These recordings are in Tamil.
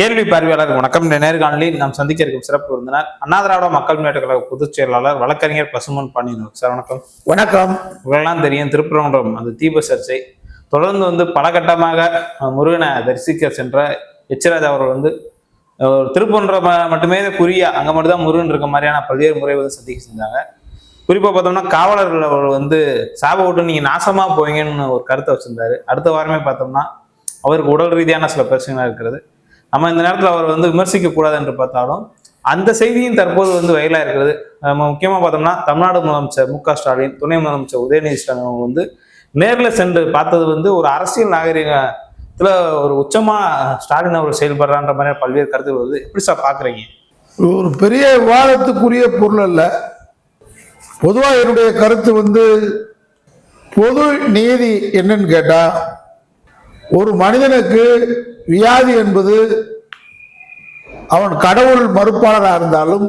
கேள்வி பார்வையாளர் வணக்கம். நேர்காணலில் நாம் சந்திக்க இருக்கும் சிறப்பு விருந்தினர் அண்ணா திராவிட மக்கள் முன்னேற்ற கழக பொதுச் செயலாளர் வழக்கறிஞர் பசுமன் பாண்டியன். சார் வணக்கம். வணக்கம். உங்களெல்லாம் தெரியும் திருப்பரங்குன்றம் அந்த தீப சர்ச்சை. தொடர்ந்து வந்து பல கட்டமாக அஹ், முருகனை தரிசிக்க சென்ற எச்ராஜ் அவர்கள் வந்து அஹ், ஒரு திருப்பரங்குன்றம் ம- மட்டுமே குறியா அங்க மட்டும் தான் முருகன் இருக்க மாதிரியான பல்வேறு முறை வந்து சந்திக்க செஞ்சாங்க. குறிப்பா பார்த்தோம்னா காவலர்கள் அவர் வந்து சாப விட்டு நீங்க நாசமா போவீங்கன்னு ஒரு கருத்தை வச்சிருந்தாரு. அடுத்த வாரமே பார்த்தோம்னா அவருக்கு உடல் ரீதியான சில பிரச்சனைகள் இருக்கிறது. நம்ம இந்த நேரத்தில் அவர் வந்து விமர்சிக்க கூடாது என்று பார்த்தாலும் அந்த செய்தியும் தற்போது வந்து வயலாக இருக்கிறது. நம்ம முக்கியமாக பார்த்தோம்னா தமிழ்நாடு முதலமைச்சர் மு க ஸ்டாலின் துணை முதலமைச்சர் உதயநிதி ஸ்டாலின் அவங்க வந்து நேரில் சென்று பார்த்தது வந்து ஒரு அரசியல் நாகரிகத்தில் ஒரு உச்சமாக ஸ்டாலின் அவர் செயல்படுறான்ற மாதிரி பல்வேறு கருத்து வருது. எப்படி சார் பார்க்குறீங்க? ஒரு பெரிய விவாதத்துக்குரிய பொருள் அல்ல. பொதுவாக என்னுடைய கருத்து வந்து பொது நீதி என்னன்னு கேட்டால் ஒரு மனிதனுக்கு வியாதி என்பது அவன் கடவுள் மறுப்பாளராக இருந்தாலும்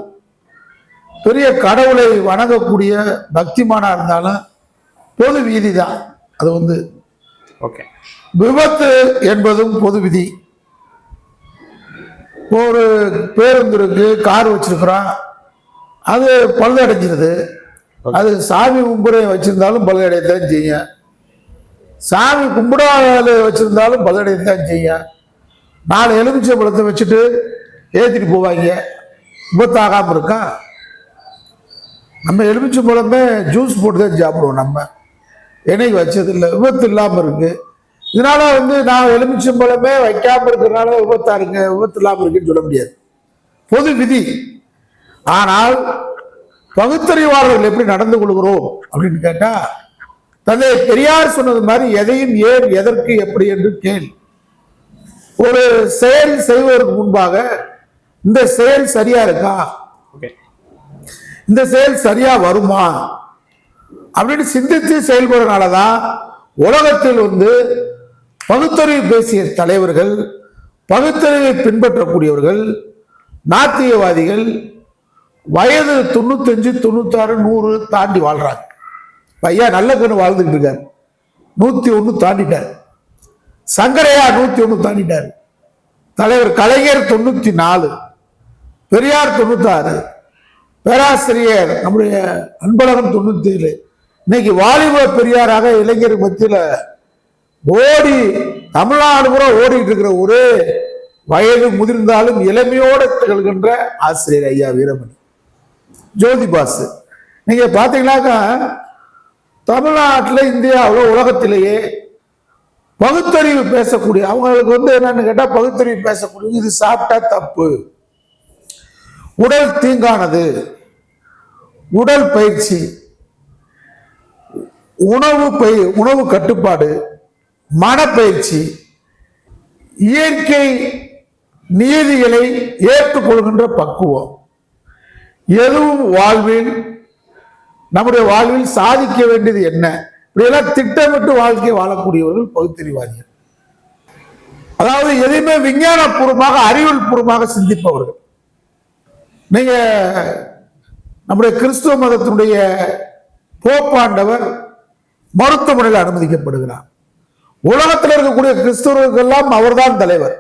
பெரிய கடவுளை வணங்கக்கூடிய பக்திமானா இருந்தாலும் பொது வீதி தான் அது வந்து ஓகே. விபத்து என்பதும் பொது விதி. ஒரு பேருந்து இருக்கு கார் வச்சிருக்கிறோம் அது பழுது அடைஞ்சிருது அது சாமி கும்பிட வச்சிருந்தாலும் பழுது அடையத்தான் செய்யும். சாமி கும்பிடாத வச்சுருந்தாலும் பழுது தான் செய்யும் நாலு எலுமிச்சை பழத்தை வச்சுட்டு ஏற்றிட்டு போவாங்க. விபத்தாகாமல் இருக்கா? நம்ம எலுமிச்சை பழமே ஜூஸ் போட்டு தான் சாப்பிடுவோம் நம்ம. எண்ணெய் வச்சதில்லை விபத்து இல்லாமல் இருக்குது இதனால் வந்து நான் எலுமிச்சம்பழமே வைக்காமல் இருக்கிறனால விபத்தாக இருக்கு விபத்து இல்லாமல் இருக்குன்னு சொல்ல முடியாது. பொது விதி. ஆனால் பகுத்தறிவாளர்கள் எப்படி நடந்து கொள்கிறோம் அப்படின்னு கேட்டால் தந்தை பெரியார் சொன்னது மாதிரி எதையும் ஏன் எதற்கு எப்படி என்று கேள். ஒரு செயல் செய்வதற்கு முன்பாக இந்த செயல் சரியா இருக்கா? இந்த செயல் சரியா வருமா? அப்படின்னு சிந்தித்து செயல்படுறதுனால தான் உலகத்தில் வந்து பகுத்தறிவு பேசிய தலைவர்கள் பகுத்தறிவை பின்பற்றக்கூடியவர்கள் நாத்தியவாதிகள் வயது தொண்ணூத்தஞ்சு தொண்ணூத்தாறு நூறு தாண்டி வாழ்றாங்க. பையன் நல்ல கண்ணு வாழ்ந்துக்கிட்டு இருக்காரு. நூத்தி ஒன்று தாண்டிட்டார். சங்கரையா நூத்தி ஒன்று தாண்டிட்டார். தலைவர் கலைஞர் தொண்ணூத்தி நாலு பெரியார் தொண்ணூத்தாறு பேராசிரியர் நம்முடைய அன்பழகன் தொண்ணூத்தி ஏழு இன்னைக்கு வாலிப பெரியாராக இளைஞர் மத்தியில ஓடி தமிழ்நாடு பூரா ஓடிட்டு இருக்கிற ஒரே வயது முதிர்ந்தாலும் இளமையோடு திகழ்கின்ற ஆசிரியர் ஐயா வீரமணி. ஜோதி பாசு. நீங்க பாத்தீங்கன்னாக்கா தமிழ்நாட்டில் இந்தியாவில் உலகத்திலேயே பகுத்தறிவு பேசக்கூடிய அவங்களுக்கு வந்து என்னன்னு கேட்டால் பகுத்தறிவு பேசக்கூடிய இது சாப்பிட்டா தப்பு. உடல் தீங்கானது. உடல் பயிற்சி. உணவு பய உணவு கட்டுப்பாடு. மனப்பயிற்சி. இயற்கை நீதிகளை ஏற்றுக்கொள்கின்ற பக்குவம். எதுவும் வாழ்வில் நம்முடைய வாழ்வில் சாதிக்க வேண்டியது என்ன? இப்படியெல்லாம் திட்டமிட்டு வாழ்க்கை வாழக்கூடியவர்கள் பகுத்தறிவாதிகள் அதாவது எதையுமே விஞ்ஞானபூர்வமாக அறிவியல் பூர்வமாக சிந்திப்பவர்கள். நீங்க நம்முடைய கிறிஸ்துவ மதத்தினுடைய போப்பாண்டவர் மருத்துவமனையில் அனுமதிக்கப்படுகிறார். உலகத்தில் இருக்கக்கூடிய கிறிஸ்தவர்களுக்கெல்லாம் அவர்தான் தலைவர்.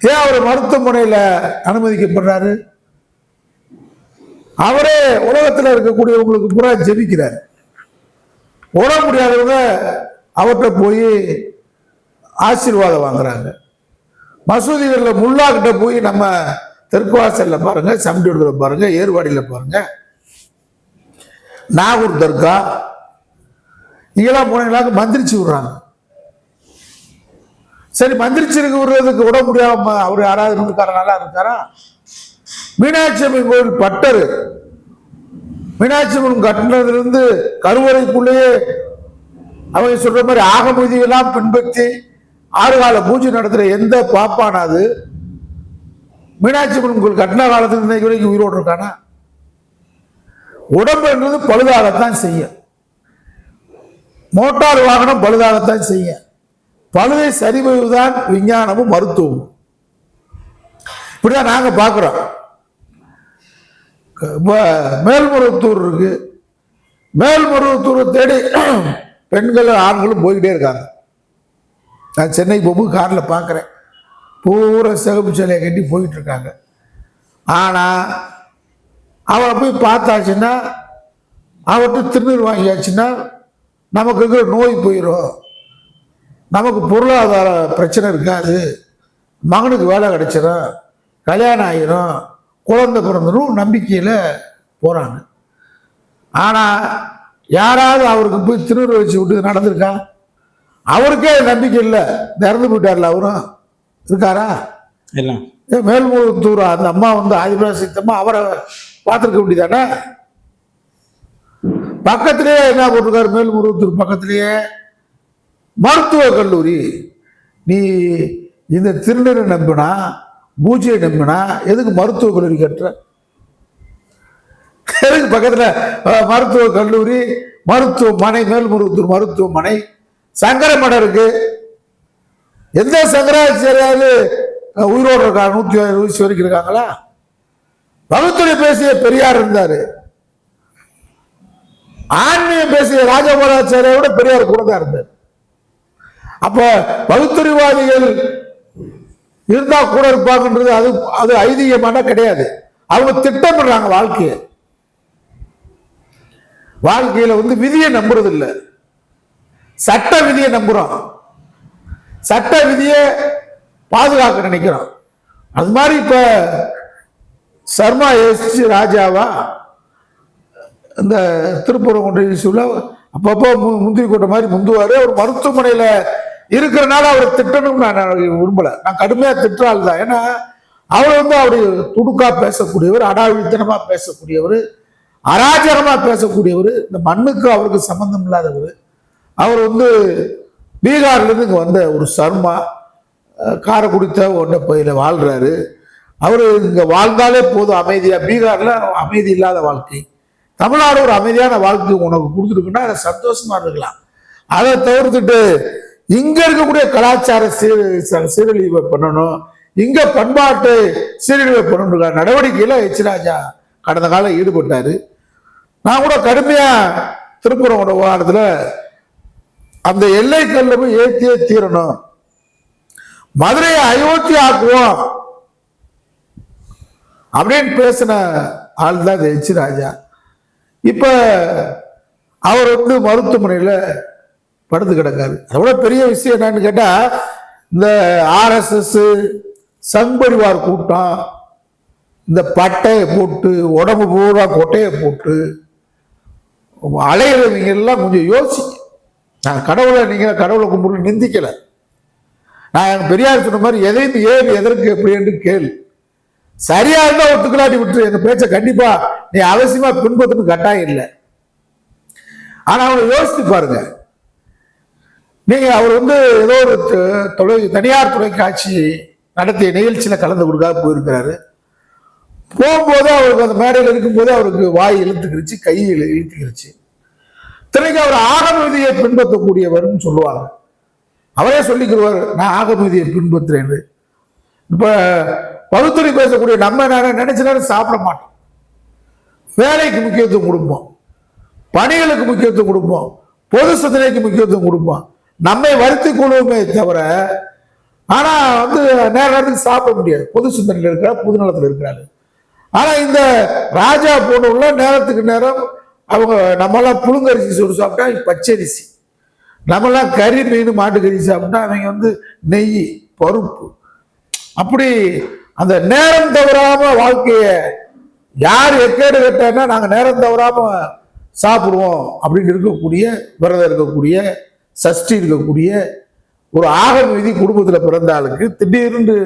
ஏன் அவர் மருத்துவமனையில் அனுமதிக்கப்படுறாரு? அவரே உலகத்தில் இருக்கக்கூடியவங்களுக்கு பூரா ஜெபிக்கிறார். ஓட முடியாதவங்க அவர்கிட்ட போய் ஆசீர்வாதம் வாங்குறாங்க. மசூதிகளில் முல்லா கிட்ட போய் நம்ம தெற்குவாசலில் பாருங்க சமட்டியூர்ல பாருங்க ஏர்வாடியில் பாருங்க. நாகூர் தர்கா இங்கெல்லாம் போனீங்களா மந்திரிச்சு விடுறாங்க. சரி மந்திரிச்சிருக்கு விடுறதுக்கு விட முடியாம அவர் யாராவது இருந்துக்காரனால நல்லா இருக்காரா? மீனாட்சி அம்மன் கோவில் பட்டரு மீனாட்சி அம்மன் கட்டினதுலேருந்து கருவறைக்குள்ளேயே அவங்க சொல்ற மாதிரி ஆகமதியெல்லாம் பின்பற்றி ஆறு கால பூஜை நடத்துற எந்த பாப்பானாது மீனாட்சி அம்மன் கோவில் கட்டின காலத்துக்கு இன்னைக்கு வரைக்கும் உயிரோடு இருக்கானா? உடம்புன்றது பழுதாகத்தான் செய்யும். மோட்டார் வாகனம் பழுதாகத்தான் செய்யும். பழுதை சரிவதுதான் விஞ்ஞானமும் மருத்துவமும். இப்படிதான் நாங்க பார்க்குறோம். மேல்மருவத்தூர் இருக்கு மேல்மருவத்தூரை தேடி பெண்களும் ஆண்களும் போய்கிட்டே இருக்காங்க. நான் சென்னை போகும்போது காரில் பார்க்குறேன் பூரா சிகப்பு சிலையை கட்டி போயிட்டு இருக்காங்க. ஆனால் அவளை போய் பார்த்தாச்சுன்னா அவர்கிட்ட திருநீர் வாங்கியாச்சுன்னா நமக்கு இருக்கிற நோய் போயிடும் நமக்கு பொருளாதார பிரச்சனை இருக்காது. மகனுக்கு வேலை கிடைச்சிடும் கல்யாணம் ஆகிரும் குழந்தை பிறந்துடும் நம்பிக்கையில் போகிறாங்க ஆனால் யாராவது அவருக்கு போய் திருநூறு வச்சு விட்டு நடந்திருக்கா? அவருக்கே நம்பிக்கை இல்லை. இறந்து போயிட்டார்ல அவரும். இருக்காரா? இல்லை. ஏன் மேல்முழுத்தூர் அந்த அம்மா வந்து ஆதிபராசித்தம்மா அவரை பார்த்துருக்க வேண்டியதானே? பக்கத்திலேயே என்ன போட்டிருக்காரு? மேல்முருகத்தூர் பக்கத்திலேயே மருத்துவக் கல்லூரி. நீ இந்த திருநீரை நம்பினா பூஜையை நம்பினா எதுக்கு மருத்துவக் கல்லூரி கட்டுற? எதுக்கு பக்கத்துல மருத்துவ கல்லூரி மருத்துவமனை மேல்முருகத்தூர் மருத்துவமனை சங்கர இருக்கு. எந்த சங்கராச்சாரியாவது உயிரோடு இருக்காங்க நூத்தி வயசு வரைக்கும் இருக்காங்களா? பகுத்துறை பேசிய பெரியார் இருந்தாரு. ஆன்மீகம் பேசிய ராஜகோலாச்சாரியை விட பெரியார் கூட தான் இருந்தார். அப்ப பகுத்துறைவாதிகள் இருந்தா கூட இருப்பாங்கன்றது அது அது ஐதீகமான கிடையாது. அவங்க திட்டமிடுறாங்க வாழ்க்கையை. வாழ்க்கையில வந்து விதியை நம்புறது சட்ட விதியை நம்புறோம். சட்ட விதியை பாதுகாக்க நினைக்கிறோம். அது மாதிரி இப்ப சர்மா எஸ் ராஜாவா இந்த திருப்பூரம் கொண்டு அப்பப்போ மு- முந்திரி கொட்ட மாதிரி முந்துவாரு. அவர் மருத்துவமனையில இருக்கிறனால அவர் திட்டணும் நான் விரும்பல. நான் கடுமையா திட்டால் தான். ஏன்னா அவர் வந்து அவர் துடுக்கா பேசக்கூடியவர் அடாவித்தனமா பேசக்கூடியவர் அராஜகமா பேசக்கூடியவர் இந்த மண்ணுக்கு அவருக்கு சம்பந்தம் இல்லாதவர். அவர் வந்து பீகார்ல இருந்து வந்த ஒரு சர்மா அஹ், காரைக்குடித்த ஒன்றை பகுதியில் வாழ்றாரு. அவர் இங்க வாழ்ந்தாலே போதும் அமைதியா. பீகார்ல அமைதி இல்லாத வாழ்க்கை. தமிழ்நாடு ஒரு அமைதியான வாழ்க்கை உனக்கு கொடுத்துருக்குன்னா அதை சந்தோஷமா இருக்கலாம். அதை தவிர்த்துட்டு இங்க இருக்கக்கூடிய கலாச்சார சீர சீரழிவை பண்ணணும். இங்க பண்பாட்டு சீரழிவை பண்ணணுங்கிற நடவடிக்கையில எச். ராஜா கடந்த காலம் ஈடுபட்டாரு. நான் கூட கடுமையா திருப்புறம் விவகாரத்துல அந்த எல்லை கல்ல போய் ஏத்தியே தீரணும். மதுரையை அயோத்தி ஆக்குவோம் அப்படின்னு பேசின ஆள் தான் இந்த எச். ராஜா. இப்ப அவர் வந்து மருத்துவமனையில படுத்து கிடக்காது. அதை விட பெரிய விஷயம் என்னன்னு கேட்டால் இந்த ஆர்எஸ்எஸ் சங்பரிவார் கூட்டம் இந்த பட்டையை போட்டு உடம்பு பூரா கொட்டையை போட்டு அலையிறவங்க எல்லாம் கொஞ்சம் யோசிங்க. நான் கடவுளை நீங்கள் கடவுளை கும்பிட்டு நிந்திக்கலை. நான் என் பெரியார் சொன்ன மாதிரி எதையும் ஏன் எதற்கு எப்படி என்று கேள். சரியா இருந்தால் ஒத்துக்கலாட்டி விட்டு என் பேச்சை கண்டிப்பா நீ அவசியமா பின்பற்றணும் கட்டாயம் இல்லை. ஆனா அவனை யோசித்து பாருங்க. நீங்கள் அவர் வந்து ஏதோ ஒரு தொலை தனியார் தொலைக்காட்சி நடத்திய நிகழ்ச்சியில் கலந்து கொடுக்காத போயிருக்கிறாரு. போகும்போது அவருக்கு அந்த மேடையில் இருக்கும்போது அவருக்கு வாய் இழுத்துக்கிருச்சு கை இழுத்துக்கிருச்சு. இத்தனைக்கு அவர் ஆகம விதியை பின்பற்றக்கூடியவர்னு சொல்லுவாங்க. அவரே சொல்லிக்கிறவர் நான் ஆகம விதியை பின்பற்றுறேன்னு இப்போ பகுத்துறை பேசக்கூடிய நம்ம என்ன நினைச்ச நேரம் சாப்பிட மாட்டோம். வேலைக்கு முக்கியத்துவம் கொடுப்போம். பணிகளுக்கு முக்கியத்துவம் கொடுப்போம். பொது சிந்தனைக்கு முக்கியத்துவம் கொடுப்போம். நம்மை வருத்தி கொள்வோமே தவிர ஆனா வந்து நேர நேரத்துக்கு சாப்பிட முடியாது. பொது சிந்தனையில் இருக்கிறார் பொது நலத்தில் இருக்கிறாரு. ஆனா இந்த ராஜா போனவங்கள நேரத்துக்கு நேரம் அவங்க நம்மளாம் புழுங்கரிசி சோறு சாப்பிட்டா பச்சரிசி. நம்மளாம் கறி மீன் மாட்டுக்கறி சாப்பிட்டா அவங்க வந்து நெய் பருப்பு. அப்படி அந்த நேரம் தவறாம வாழ்க்கைய யார் எக்கேடு கட்டான்னா நாங்கள் நேரம் தவறாம சாப்பிடுவோம் அப்படின்னு இருக்கக்கூடிய விரதம் இருக்கக்கூடிய சஷ்டி இருக்கக்கூடிய ஒரு ஆக விதி குடும்பத்தில் பிறந்த ஆளுக்கு திடீர்னு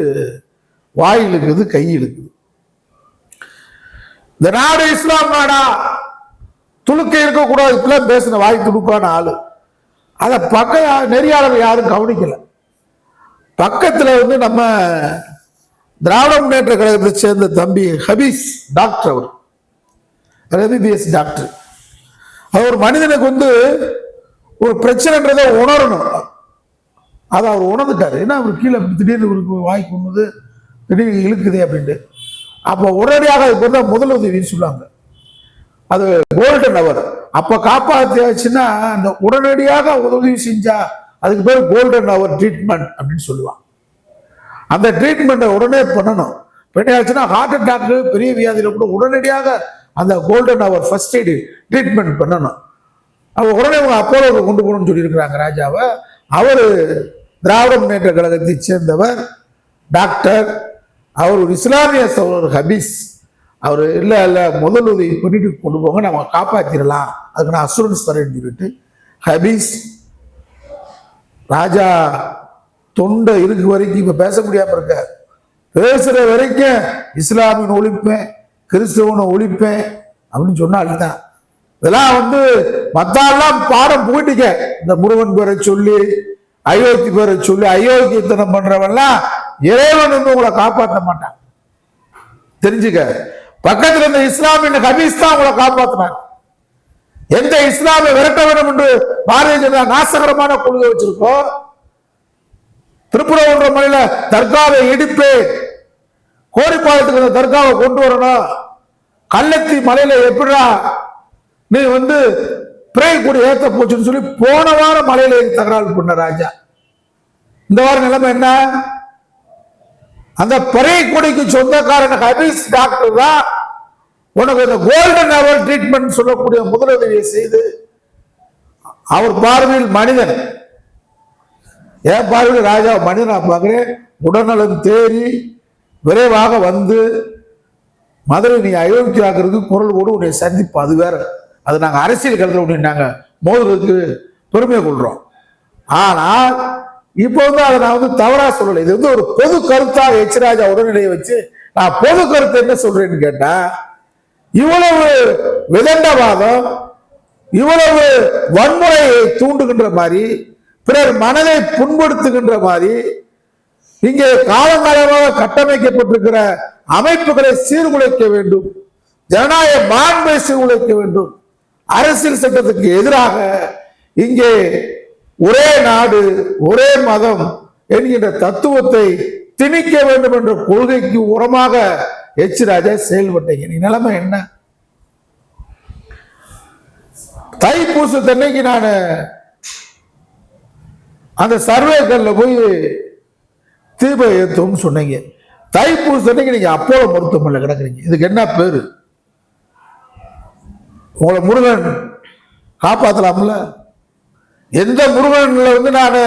வாய் இழுக்குது கை இழுக்குது. இந்த நாடு இஸ்லாம் நாடா? துளுக்க இருக்கக்கூடாது இப்பெல்லாம் பேசின வாய் துடுக்கான ஆளு. அதை பக்க நெறியாளர் யாரும் கவனிக்கல. பக்கத்தில் வந்து நம்ம திராவிட முன்னேற்ற கழகத்தை சேர்ந்த தம்பி ஹபீஸ் டாக்டர் அவர். MBBS doctor. அவர் மனிதனுக்கு வந்து ஒரு பிரச்சனைன்றதை உணரணும். அதை அவர் உணர்ந்துட்டார். ஏன்னா அவர் கீழே திடீர்னு இவருக்கு வாய் கொண்டு திடீர்னு இழுக்குதே அப்படின்ட்டு. அப்போ உடனடியாக அதுக்கு தான் முதலுதவின்னு சொல்லுவாங்க அது கோல்டன் அவர். அப்போ காப்பாற்றியாச்சுன்னா அந்த உடனடியாக உதவி செஞ்சா அதுக்கு பேர் கோல்டன் அவர் ட்ரீட்மெண்ட் அப்படின்னு சொல்லுவான் அந்த ட்ரீட்மெண்ட்டை உடனே பண்ணணும். பண்ணியாச்சுன்னா ஹார்ட் அட்டாக்கு பெரிய வியாதியில் கூட உடனடியாக அந்த கோல்டன் அவர் ஃபர்ஸ்ட் எய்டு ட்ரீட்மெண்ட் பண்ணணும். அவங்க உடனே அவங்க அப்போலோவுக்கு கொண்டு போகணும்னு சொல்லியிருக்கிறாங்க ராஜாவை. அவர் திராவிட முன்னேற்ற கழகத்தை சேர்ந்தவர் டாக்டர். அவர் ஒரு இஸ்லாமிய சோழர் ஹபீஸ். அவர் இல்லை இல்லை முதல் உதவி பண்ணிட்டு கொண்டு போங்க நம்ம காப்பாற்றிடலாம் அதுக்கு நான் அசூரன்ஸ் தரேன்னு சொல்லிட்டு ஹபீஸ் ராஜா தொண்டை இருக்கு வரைக்கும் இப்போ பேச முடியாம இருக்க. பேசுகிற வரைக்கும் இஸ்லாமின் ஒழிப்பேன் கிறிஸ்தவனை ஒழிப்பேன் அப்படின்னு சொன்னா அதுதான் இதெல்லாம் வந்து மத்தாலாம் பாடம் போயிட்டுக்க இந்த முருகன் பேரை சொல்லி அயோத்தி பேரை சொல்லி அயோக்கியத்தனம் பண்றவன்லாம் இறைவன் வந்து உங்களை காப்பாற்ற மாட்டான். தெரிஞ்சுக்க. பக்கத்துல இருந்த இஸ்லாமிய ஹபீஸ் தான் உங்களை காப்பாத்தினாங்க எந்த இஸ்லாமை விரட்ட வேண்டும் என்று பாரதிய ஜனதா நாசகரமான கொள்கை வச்சிருக்கோம் திருப்புரங்குன்ற மலையில தர்காவை இடிப்பே கோரிப்பாளத்துக்கு அந்த தர்காவை கொண்டு வரணும். கள்ளத்தி மலையில எப்படிடா நீ வந்து பிரே கூட ஏத்த போச்சுன்னு சொல்லி போன வாரம் மலையில தகராறு பண்ண ராஜா. இந்த வாரம் நிலைமை என்ன? அந்த பிறை கொடிக்கு சொந்தக்காரன் ஹபீஸ் டாக்டர் தான் உனக்கு இந்த கோல்டன் அவர் ட்ரீட்மெண்ட் சொல்லக்கூடிய முதலுதவியை செய்து. அவர் பார்வையில் மனிதன். என் பார்வையில் ராஜா மனிதனா பார்க்குறேன். உடல்நலம் தேறி விரைவாக வந்து மதுரை நீ அயோக்கியாக்கிறதுக்கு குரல் கூட உன்னை சந்திப்பு. அது வேற. அது நாங்கள் அரசியல் கலந்து அப்படின்னு நாங்கள் மோதுறதுக்கு பெருமை கொள்றோம். ஆனால் இப்போ வந்து அதை நான் வந்து தவறாக சொல்லலை. இது வந்து ஒரு பொது கருத்தாக எச்ராஜா உடல்நிலையை வச்சு நான் பொது கருத்து என்ன சொல்றேன்னு கேட்டா இவ்வளவு விதண்டவாதம் இவ்வளவு வன்முறையை தூண்டுகின்ற மாதிரி பிறர் மனதை புண்படுத்துகின்ற மாதிரி இங்கே காலங்காலமாக கட்டமைக்கப்பட்டிருக்கிற அமைப்புகளை சீர்குலைக்க வேண்டும் ஜனநாயக மாண்பை சீர்குலைக்க வேண்டும் அரசியல் சட்டத்துக்கு எதிராக இங்கே ஒரே நாடு ஒரே மதம் என்கின்ற தத்துவத்தை திணிக்க வேண்டும் என்ற கொள்கைக்கு உரமாக எச். ராஜா செயல்பட்டீங்க. நீ நிலைமை என்ன? தைப்பூசத்தன்னைக்கு நான் அந்த சர்வேக்கல்ல போய் தீப ஏத்தும் சொன்னீங்க. தைப்பூசத்தன்னைக்கு நீங்க அப்போலோ மருத்துவமனையில் கிடக்குறீங்க. இதுக்கு என்ன பேரு? உங்களை முருகன் காப்பாற்றலாம்ல எந்த முருகன்ல வந்து நான்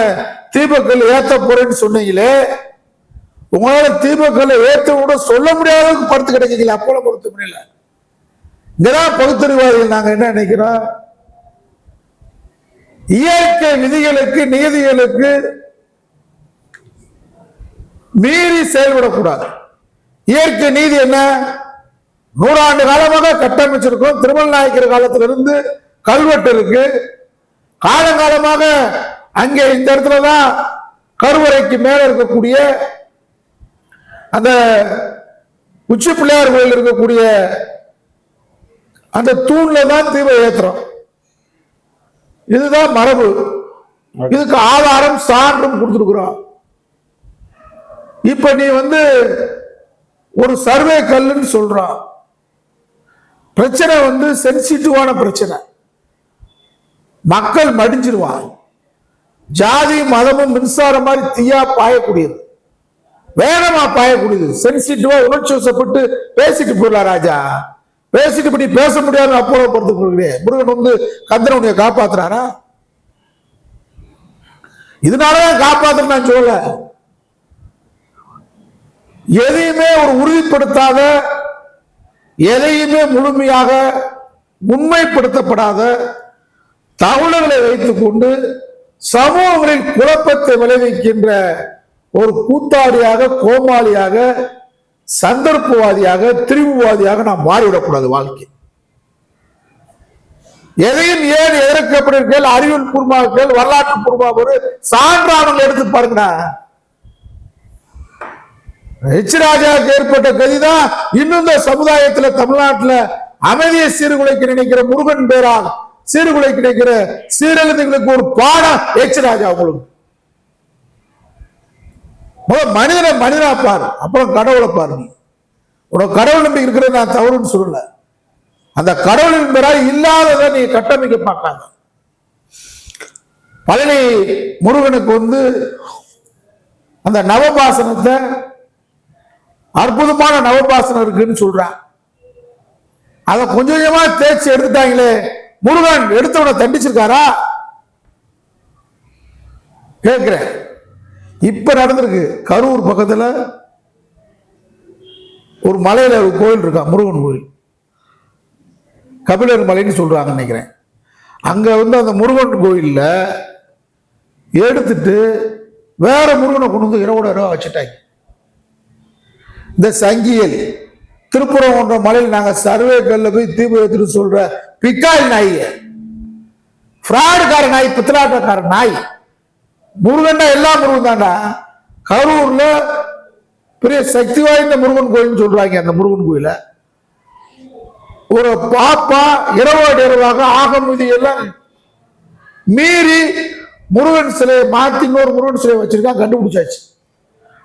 தீபக்கல் ஏற்ற போறேன்னு சொன்னீங்களே உங்களால தீபக்கல்ல ஏற்ற கூட சொல்ல முடியாத அளவுக்கு படுத்து கிடைக்கீங்களா அப்போலோ முடியல. இங்கதான் பகுத்தறிவாதிகள் நாங்க என்ன நினைக்கிறோம்? இயற்கை விதிகளுக்கு நீதிகளுக்கு மீறி செயல்படக்கூடாது. இயற்கை நீதி என்ன? நூறாண்டு காலமாக கட்டமைச்சிருக்கோம் திருமல் நாயக்கர் காலத்திலிருந்து கல்வெட்டு இருக்கு. காலங்காலமாக அங்கே இந்த இடத்துல தான் கருவறைக்கு மேல இருக்கக்கூடிய அந்த உச்சி பிள்ளையார் கோயில் இருக்கக்கூடிய அந்த தூண்ல தான் தீபம் ஏத்துறோம். இதுதான் மரபு. இதுக்கு ஆதாரம் சான்றும் கொடுத்துருக்குறோம். இப்ப நீ வந்து ஒரு சர்வே கல்லுன்னு சொல்றான். பிரச்சனை வந்து சென்சிட்டிவான பிரச்சனை. மக்கள் மடிஞ்சிருவான் ஜாதி மதமும் மின்சாரம் மாதிரி தீயா பாயக்கூடியது. வேகமா பாயக்கூடியது. சென்சிட்டிவா உணர்ச்சி வசப்பட்டு பேசிட்டு போயிடலாம் ராஜா. பேசிட்டு இப்படி பேச முடியாது அப்போலோ கொள்கிறேன். முருகன் வந்து கந்தனை காப்பாத்துறாரா? இதனாலதான் காப்பாத்துறேன் நான் சொல்லல. எதையுமே ஒரு உறுதிப்படுத்தாத எதையுமே முழுமையாக உண்மைப்படுத்தப்படாத தகவல்களை வைத்துக்கொண்டு சமூகங்களில் குழப்பத்தை விளைவிக்கின்ற ஒரு கூத்தாடியாக கோமாளியாக சந்தர்ப்பவாதியாக திரிவுவாதியாக நாம் மாறிவிடக்கூடாது வாழ்க்கை. எதையும் ஏன் எதிர்க்கப்படுகிறீர்கள்? அறிவியல் பூர்வாக்கள் வரலாற்று பூர்வமாக ஒரு சான்றானங்கள் எடுத்து பாருங்கண்ணா ஹெச் ராஜாவுக்கு ஏற்பட்ட கதிதான் இன்னும் இந்த சமுதாயத்துல தமிழ்நாட்டுல அமைதியை சீர்குலைக்க நினைக்கிற முருகன் பேரால் சீர்குலைக்க நினைக்கிற சீரழிந்துகளுக்கு ஒரு பாடம் ஹெச் ராஜா உங்களுக்கு மனிதனை மனிதனா பாரு அப்புறம் கடவுளை பாரு நீ. உனக்கு கடவுள் நம்பி இருக்கிறது நான் தவறுன்னு சொல்லல. அந்த கடவுளின் பேரால் இல்லாததை நீ கட்டமைக்க பார்க்காத பழனி முருகனுக்கு வந்து அந்த நவபாசனத்தை அற்புதமான நவபாசனம் இருக்குன்னு சொல்றான் அதை கொஞ்சம் கொஞ்சமா தேய்ச்சி எடுத்துட்டாங்களே. முருகன் எடுத்தவனை தண்டிச்சிருக்காரா? கேட்கிறேன். இப்ப நடந்திருக்கு. கரூர் பக்கத்துல ஒரு மலையில ஒரு கோயில் இருக்கா? முருகன் கோயில். கபிலர் மலைன்னு சொல்றாங்க நினைக்கிறேன். அங்க வந்து அந்த முருகன் கோயில்ல எடுத்துட்டு வேற முருகனை கொண்டு வந்து இரவோட இரவா வச்சுட்டாங்க. இந்த சங்கியல் திருப்புறம்ன்ற மலையில் நாங்கள் சர்வே கல்ல போய் தீபம் எடுத்துட்டு சொல்ற பிக்காய் நாய். ஃப்ராடுக்கார நாய் பித்தலாட்டக்கார நாய். முருகன்டா எல்லா முருகன் தாண்டா கரூர்ல பெரிய சக்தி வாய்ந்த முருகன் கோயில்னு சொல்றாங்க அந்த முருகன் கோயில. ஒரு பாப்பா இரவோடு இரவாக ஆகமுதி எல்லாம் மீறி முருகன் சிலையை மாத்தி இன்னொரு முருகன் சிலையை வச்சிருக்கான் கண்டுபிடிச்சாச்சு.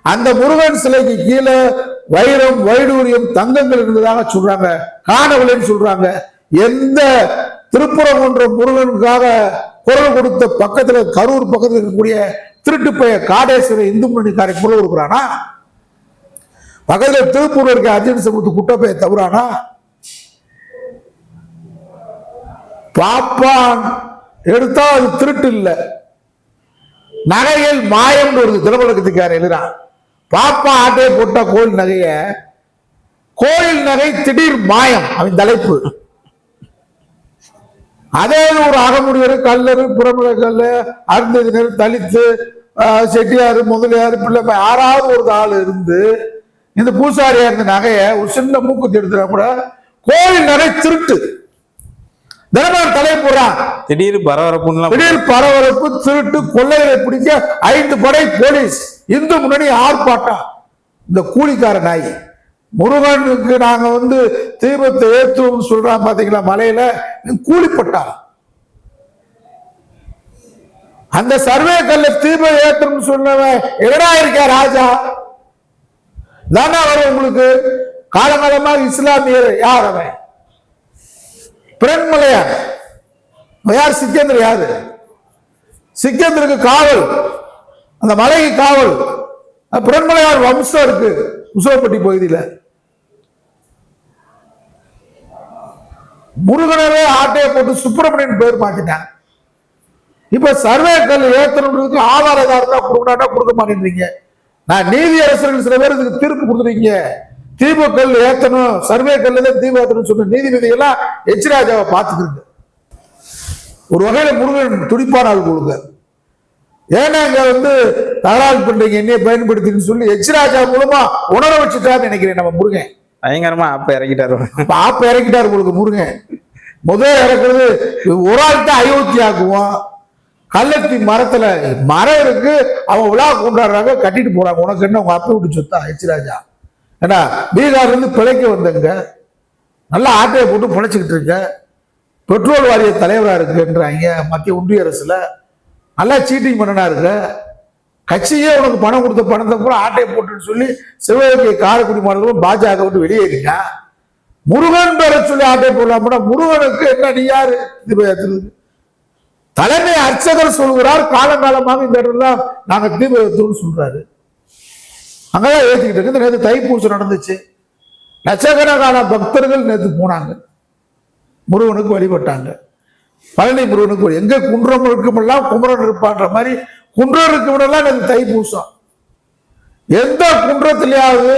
அந்த முருகன் சிலைக்கு கீழே வைரம் வைடூரியம் தங்கங்கள் இருந்ததாக சொல்றாங்க. காணவில்லைன்னு சொல்றாங்க. எந்த திருப்புறங்குன்ற முருகனுக்காக குரல் கொடுத்த பக்கத்துல கரூர் பக்கத்தில் இருக்கக்கூடிய திருட்டு பைய காடேஸ்வரர் இந்து முன்னணிக்காரை குரல் கொடுக்குறானா? பக்கத்தில் திருப்பூர் இருக்க அர்ஜுன் சமூத்து குட்டப்பைய தவறானா? பாப்பான் எடுத்தா அது திருட்டு இல்லை. நகைகள் மாயம் ஒரு திரைப்படத்துக்காரர் எழுதுறான். பாப்பா ஆட்டையை போட்ட கோயில் நகைய கோயில் நகை திடீர் மாயம். அவன் தலைப்பு. அதே ஒரு அகமுடியர் கல்லர் புறமுக கல்லு அருந்ததினர் தலித்து செட்டியார் முதலியார் பிள்ளை யாராவது ஒரு ஆள் இருந்து இந்த பூசாரியா இருந்த நகைய ஒரு சின்ன மூக்குத்தி எடுத்துட்டா கூட கோயில் நகை திருட்டு. தினமர் தலை போடுறான். திடீர் பரபரப்புன்னு திடீர் பரபரப்பு திருட்டு கொள்ளைகளை பிடிக்க ஐந்து படை போலீஸ். இந்து முன்னணி ஆர்ப்பாட்டம். இந்த கூலிக்கார நாய். முருகனுக்கு நாங்க வந்து தீபத்தை ஏற்றுவோம் சொல்றா பாத்தீங்களா மலையில? கூலிப்பட்டா. அந்த சர்வே கல்ல தீபம் ஏற்றணும் சொன்னவன் எடா இருக்க ராஜா? தானே வரும் உங்களுக்கு? காலகாலமா இஸ்லாமியர் யார் அவன்? பிறன்மலையார். யார் சிக்கேந்திர யாரு? சிக்கேந்திருக்கு காவல். அந்த மலைக்கு காவல். புறன்மலையார் வம்சம் இருக்கு. உசவப்பட்டி பகுதியில். முருகனவே ஆட்டையை போட்டு சுப்பிரமணியன் பேர் மாத்திட்டாங்க. இப்ப சர்வே கல் ஏத்தணுன்றதுக்கு ஆதாரதாரத்தா கொடுக்கணாட்டா கொடுக்க மாட்டேன்றீங்க. நான் நீதி அரசர்கள் சில பேர் இதுக்கு தீர்ப்பு கொடுத்துருக்கீங்க தீப கல் ஏத்தணும் சர்வே கல்ல தான் தீபம் ஏத்தணும் சொன்ன நீதிபதிகள்லாம் எச் ராஜாவை பார்த்துக்கிருக்கு ஒரு வகையில முருகன் துடிப்பான ஆள் கொடுங்க ஏன்னா இங்க வந்து தகராறு பண்றீங்க? என்னைய பயன்படுத்தின்னு சொல்லி எச் ராஜா மூலமா உணர வச்சுட்டான்னு நினைக்கிறேன் நம்ம முருகன். பயங்கரமா அப்ப இறக்கிட்டாரு. அப்ப ஆப்ப இறக்கிட்டாரு உங்களுக்கு முருகன். முதல் இறக்குறது ஒரு ஆள் தான் அயோத்தி ஆக்குவோம். கள்ளத்தி மரத்துல மரம் இருக்கு அவன் விழா கொண்டாடுறாங்க கட்டிட்டு போறாங்க. உனக்கு என்ன உங்க அப்பா விட்டு சொத்தா எச் ராஜா ஏன்னா பீகார்ல இருந்து பிழைக்க வந்தங்க. நல்லா ஆட்டையை போட்டு பிழைச்சிக்கிட்டு இருக்க. பெட்ரோல் வாரிய தலைவராக இருக்குன்றாங்க மத்திய ஒன்றிய அரசுல. நல்லா சீட்டிங் பண்ணனா கட்சியே உனக்கு பணம் கொடுத்த பணத்தை கூட ஆட்டையை போட்டுன்னு சொல்லி சிவகங்கை காரைக்குடி மாநிலம் பாஜக விட்டு வெளியேறிங்க முருகன் பேர சொல்லி ஆட்டை போடலாம்னா முருகனுக்கு என்ன நீ யாரு? இது தலைமை அர்ச்சகர் சொல்கிறார். காலங்காலமாக இந்த இடத்துல தான் நாங்க தீப சொல்றாரு. அங்கதான் ஏத்திக்கிட்டு இருக்கு. நேற்று தைப்பூசம் நடந்துச்சு. லட்சக்கணக்கான பக்தர்கள் நேற்று போனாங்க. முருகனுக்கு வழிபட்டாங்க. பழனி முருகனுக்கு எங்க குன்றம் இருக்குமெல்லாம் குமரன் இருப்பான்ற மாதிரி குன்றம் இருக்குமெல்லாம் தை தைப்பூசம். எந்த குன்றத்திலேயாவது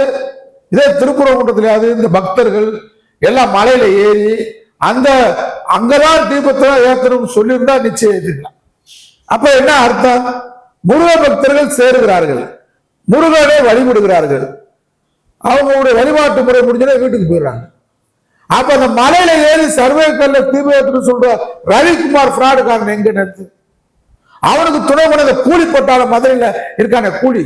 இதே திருப்புறங்குன்றத்திலேயாவது இந்த பக்தர்கள் எல்லாம் மலையில ஏறி அந்த அங்கதான் தீபத்தை ஏத்தணும்னு சொல்லியிருந்தா நிச்சயம் ஏற்றிக்கலாம் அப்ப என்ன அர்த்தம்? முருக பக்தர்கள் சேருகிறார்கள். முருகனை வழிபடுகிறார்கள். அவங்களுடைய வழிபாட்டு முறை முடிஞ்சோடனே வீட்டுக்கு போயிடுறாங்க. அப்ப அந்த மலையில ஏறி சர்வே கல்ல தீபத்துன்னு சொல்ற ரவிக்குமார் பிராடுக்காரன் எங்க நிறுத்து அவனுக்கு துணை பண்ண கூலி போட்டால மதுரையில இருக்கான கூலி.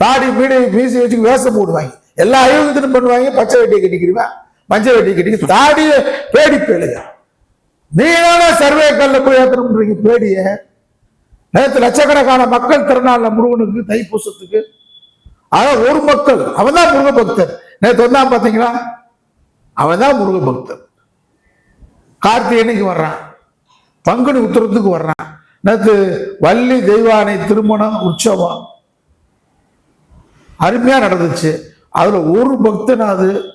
தாடி மீடி மீசி வச்சு வேஷம் போடுவாங்க. எல்லா அயோகத்திலும் பண்ணுவாங்க. பச்சை வெட்டியை கட்டிக்கிறவன் மஞ்சள் வெட்டியை கட்டிக்க தாடிய பேடி பேளுங்க நீ சர்வே கல்ல போய் ஏத்தணும்ன்றீங்க பேடிய? நேற்று லட்சக்கணக்கான மக்கள் திறனால முருகனுக்கு தைப்பூசத்துக்கு. ஆனா ஒரு மக்கள் அவன் தான் முருக பக்தர் நேற்று வந்தான் பாத்தீங்களா? அவன் தான் முருக பக்தர் கார்த்திகனைக்கு வர்றான். பங்குனி உத்தரத்துக்கு வர்றான். நேற்று வள்ளி தெய்வானை திருமணம் உற்சவம். அருமையா நடந்துச்சு. அதுல ஒரு பக்தனாவது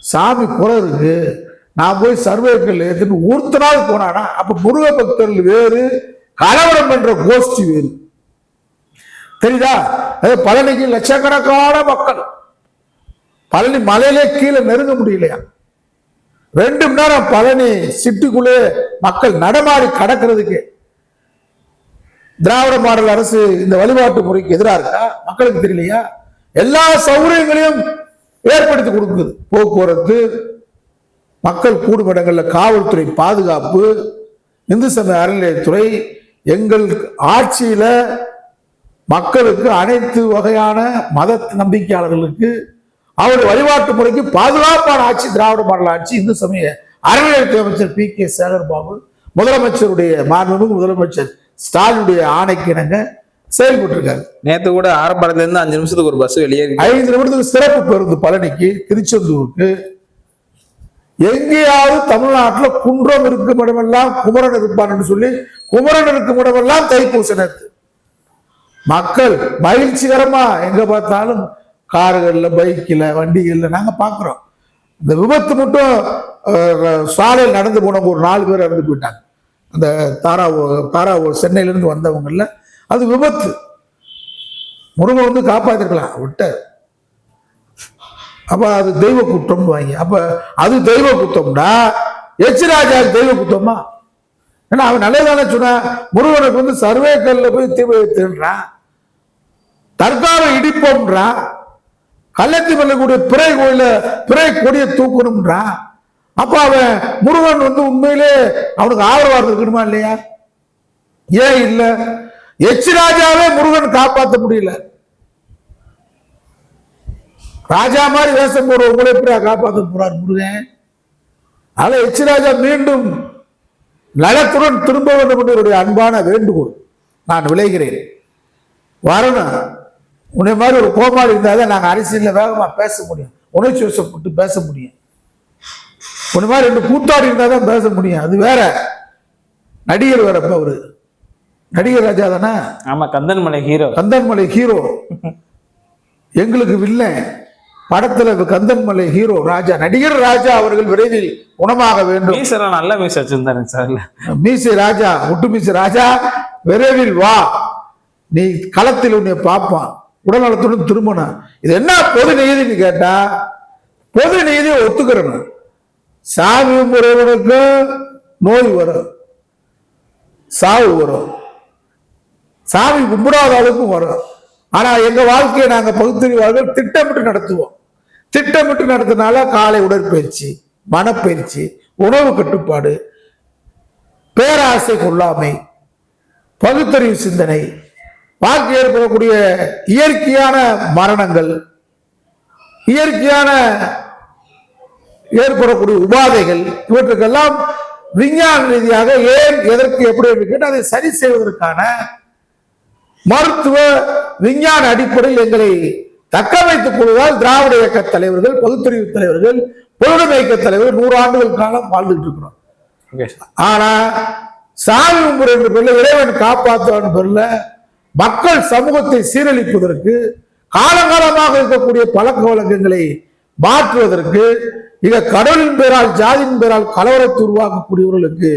சாமி குறை இருக்கு. நான் போய் சர்வேக்கள் ஏற்றுன்னு ஒருத்தனாவது போனானா அப்போ முருக பக்தர்கள் வேறு கலவரம் என்ற கோஷ்டி வேறு. தெரியுதா? அது பழனிக்கு லட்சக்கணக்கான மக்கள். பழனி மலையிலே கீழே நெருங்க முடியலையா? ரெண்டு மணி நேரம் பழனி சிட்டுக்குள்ளே மக்கள் நடமாடி கடக்கிறதுக்கு திராவிட மாடல் அரசு இந்த வழிபாட்டு முறைக்கு எதிராக இருக்கா? மக்களுக்கு தெரியலையா? எல்லா சௌகரியங்களையும் ஏற்படுத்தி கொடுக்குது. போக்குவரத்து மக்கள் கூடும் இடங்களில் காவல்துறை பாதுகாப்பு இந்து சமய அறநிலையத்துறை எங்கள் ஆட்சியில் மக்களுக்கு அனைத்து வகையான மத நம்பிக்கையாளர்களுக்கு அவருடைய வழிபாட்டு முறைக்கு பாதுகாப்பான ஆட்சி திராவிட மாடல் ஆட்சி இந்து சமய அறநிலையத்துறை அமைச்சர் பி கே சேகர் பாபு முதலமைச்சருடைய மாண்புமிகு முதலமைச்சர் ஸ்டாலினுடைய ஆணைக்கு இணங்க செயல்பட்டு இருக்காரு நேத்து கூட ஆரம்பத்துல இருந்து அஞ்சு நிமிஷத்துக்கு ஒரு பஸ் வெளியே ஐந்து நிமிடத்துக்கு சிறப்பு பேருந்து பழனிக்கு திருச்செந்தூருக்கு. எங்கேயாவது தமிழ்நாட்டுல குன்றம் இருக்கும் இடமெல்லாம் குமரன் இருப்பான்னு சொல்லி குமரன் இருக்கும் இடமெல்லாம் தைப்பூச நேத்து. மக்கள் மகிழ்ச்சிகரமா எங்க பார்த்தாலும் கார்களில் பைக்கில் வண்டிகளில் நாங்கள் பார்க்குறோம். இந்த விபத்து மட்டும் சாலையில் நடந்து போனவங்க ஒரு நாலு பேர் இறந்து போயிட்டாங்க. அந்த தாராவோ தாராவோ சென்னையிலேருந்து வந்தவங்கல்ல அது விபத்து. முருகன் வந்து காப்பாற்றிருக்கலாம் விட்டார். அப்போ அது தெய்வ குற்றம்னு வாங்கி அப்போ அது தெய்வ குத்தம்னா எச்ராஜா தெய்வ குத்தமா ஏன்னா அவன் நல்லதானே சொன்னான் முருகனுக்கு வந்து சர்வே கல்ல போய் தீ வைத்துன்றான் தற்கால இடிப்போம்ன்றான் கள்ளத்தி பண்ணக்கூடிய பிறை கோயில பிறை கொடியை தூக்கணும்ன்றா? அப்ப அவன் முருகன் வந்து உண்மையிலே அவனுக்கு ஆதரவாக இருக்கணுமா இல்லையா? ஏன் இல்ல? எச் ராஜாவே முருகன் காப்பாற்ற முடியல. ராஜா மாதிரி வேஷம் போடுற உங்களை எப்படி காப்பாற்ற போறார் முருகன்? அதனால எச் ராஜா மீண்டும் நலத்துடன் திரும்ப வேண்டும் என்று அன்பான வேண்டுகோள். நான் விளைகிறேன். வரணும். உன்னை மாதிரி ஒரு கோமாளி இருந்தால் தான் நாங்கள் அரசியலில் வேகமாக பேச முடியும். உணர்ச்சி வசப்பட்டு பேச முடியும். உன்னை மாதிரி ரெண்டு கூத்தாடி இருந்தால் தான் பேச முடியும். அது வேற. நடிகர் வேறப்ப அவரு. நடிகர் ராஜா தானே? ஆமா கந்தன்மலை ஹீரோ கந்தன்மலை ஹீரோ எங்களுக்கு வில்லன் படத்துல கந்தன்மலை ஹீரோ ராஜா. நடிகர் ராஜா அவர்கள் விரைவில் குணமாக வேண்டும். மீசெல்லாம் நல்ல மீஸ் வச்சிருந்தாருங்க சார். மீசை ராஜா முட்டு மீசை ராஜா விரைவில் வா. நீ களத்தில் உன்னை பார்ப்பான். உடல்நலத்துடன் திரும்பணும் இது என்ன பொது நீதினு கேட்டா பொது நீதியை ஒத்துக்கிறணும் சாமி முறைவனுக்கு நோய் வரும். சாவு வரும். சாமி கும்பிடாத அளவுக்கும் வரும். ஆனா எங்க வாழ்க்கையை நாங்க பகுத்தறிவார்கள் திட்டமிட்டு நடத்துவோம். திட்டமிட்டு நடத்தினால காலை உடற்பயிற்சி மனப்பயிற்சி உணவு கட்டுப்பாடு பேராசை கொள்ளாமை பகுத்தறிவு சிந்தனை வாழ்க்கை ஏற்படக்கூடிய இயற்கையான மரணங்கள் இயற்கையான ஏற்படக்கூடிய உபாதைகள் இவற்றுக்கெல்லாம் விஞ்ஞான ரீதியாக ஏன் எதற்கு எப்படி என்று கேட்டு அதை சரி செய்வதற்கான மருத்துவ விஞ்ஞான அடிப்படையில் எங்களை தக்க வைத்துக் கொள்வதால் திராவிட இயக்க தலைவர்கள் பகுத்தறிவு தலைவர்கள் பொருளுமை இயக்க தலைவர்கள் நூறு ஆண்டுகள் காலம் வாழ்ந்துட்டு இருக்கிறோம். ஆனா சாமி கும்பிடு என்ற பேர்ல இறைவன் காப்பாற்றுவான் பேர்ல மக்கள் சமூகத்தை சீரழிப்பதற்கு காலங்காலமாக இருக்கக்கூடிய பழக்க வழக்கங்களை மாற்றுவதற்கு இங்க கடவுளின் பேரால் ஜாதியின் பேரால் கலவரத்தை உருவாக்கக்கூடியவர்களுக்கு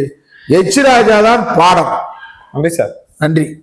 எச் ராஜா தான் பாடம். நன்றி சார். நன்றி.